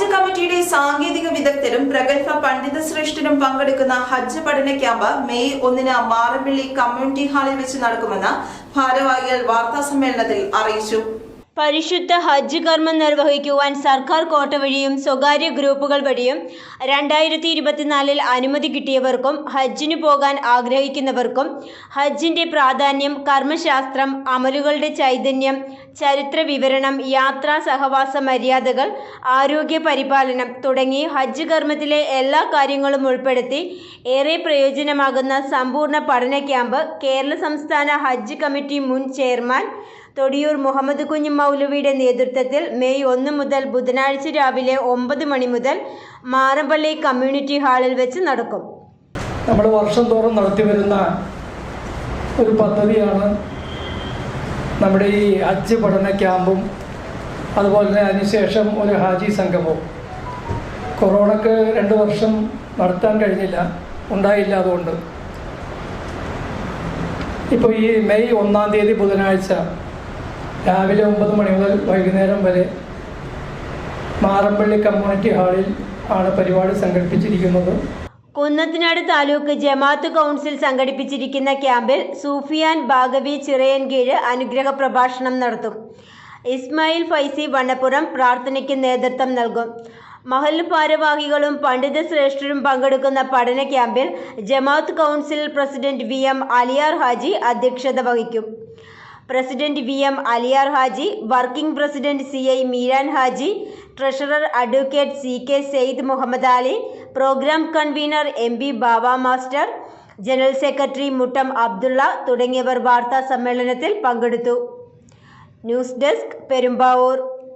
ഹജ്ജ് കമ്മിറ്റിയുടെ സാങ്കേതിക വിദഗ്ധരും പ്രഗത്ഭ പണ്ഡിത ശ്രേഷ്ഠരും പങ്കെടുക്കുന്ന ഹജ്ജ് പഠന ക്യാമ്പ് മെയ് ഒന്നിന് മാറമ്പിള്ളി കമ്മ്യൂണിറ്റി ഹാളിൽ വെച്ച് നടക്കുമെന്ന് ഭാരവാഹികൾ വാർത്താ സമ്മേളനത്തിൽ അറിയിച്ചു. പരിശുദ്ധ ഹജ്ജ് കർമ്മം നിർവഹിക്കുവാൻ സർക്കാർ കോട്ട വഴിയും സ്വകാര്യ ഗ്രൂപ്പുകൾ വഴിയും രണ്ടായിരത്തി ഇരുപത്തിനാലിൽ അനുമതി കിട്ടിയവർക്കും ഹജ്ജിന് പോകാൻ ആഗ്രഹിക്കുന്നവർക്കും ഹജ്ജിന്റെ പ്രാധാന്യം കർമ്മശാസ്ത്രം അമലുകളുടെ ചൈതന്യം ചരിത്ര വിവരണം യാത്രാ സഹവാസ മര്യാദകൾ ആരോഗ്യ പരിപാലനം തുടങ്ങി ഹജ്ജ് കർമ്മത്തിലെ എല്ലാ കാര്യങ്ങളും ഉൾപ്പെടുത്തി ഏറെ പ്രയോജനമാകുന്ന സമ്പൂർണ പഠന ക്യാമ്പ് കേരള സംസ്ഥാന ഹജ്ജ് കമ്മിറ്റി മുൻ ചെയർമാൻ തൊടിയൂർ മുഹമ്മദ് കുഞ്ഞു മൗലവിയുടെ നേതൃത്വത്തിൽ മെയ് ഒന്ന് മുതൽ ബുധനാഴ്ച രാവിലെ ഒമ്പത് മണി മുതൽ മാറമ്പള്ളി കമ്മ്യൂണിറ്റി ഹാളിൽ വെച്ച് നടക്കും. നമ്മൾ വർഷം തോറും നടത്തി വരുന്ന ഒരു പദ്ധതിയാണ് നമ്മുടെ ഈ ഹജ്ജ് പഠന ക്യാമ്പും അതുപോലെ തന്നെ അതിനുശേഷം ഒരു ഹാജി സംഗമവും. കൊറോണക്ക് രണ്ട് വർഷം നടത്താൻ കഴിഞ്ഞില്ല ഉണ്ടായില്ല അതുകൊണ്ട്. ഇപ്പോൾ ഈ മെയ് ഒന്നാം തീയതി ബുധനാഴ്ച രാവിലെ ഒമ്പത് മണി മുതൽ വൈകുന്നേരം വരെ മാറമ്പള്ളി കമ്മ്യൂണിറ്റി ഹാളിൽ ആണ് പരിപാടി സംഘടിപ്പിച്ചിരിക്കുന്നത്. കുന്നത്തിനാട് താലൂക്ക് ജമാഅത്ത് കൗൺസിൽ സംഘടിപ്പിച്ചിരിക്കുന്ന ക്യാമ്പിൽ സൂഫിയാൻ ഭാഗവി ബാഗവി ചിറയൻകീഴ് അനുഗ്രഹ പ്രഭാഷണം നടത്തും. ഇസ്മായിൽ ഫൈസി വണ്ണപ്പുറം പ്രാർത്ഥനയ്ക്ക് നേതൃത്വം നൽകും. മഹൽ ഭാരവാഹികളും പണ്ഡിത ശ്രേഷ്ഠരും പങ്കെടുക്കുന്ന പഠന ക്യാമ്പിൽ ജമാഅത്ത് council president V M Aliyar Haji അധ്യക്ഷത വഹിക്കും. President V M Aliyar Haji working president C I Meeran Haji treasurer advocate C K Sayed Muhammad Ali program convener M B Baba master general secretary Muttam Abdulla തുടങ്ങിയവർ വാർത്താ സമ്മേളനത്തിൽ പങ്കെടുത്തു. News desk Perumbavoor.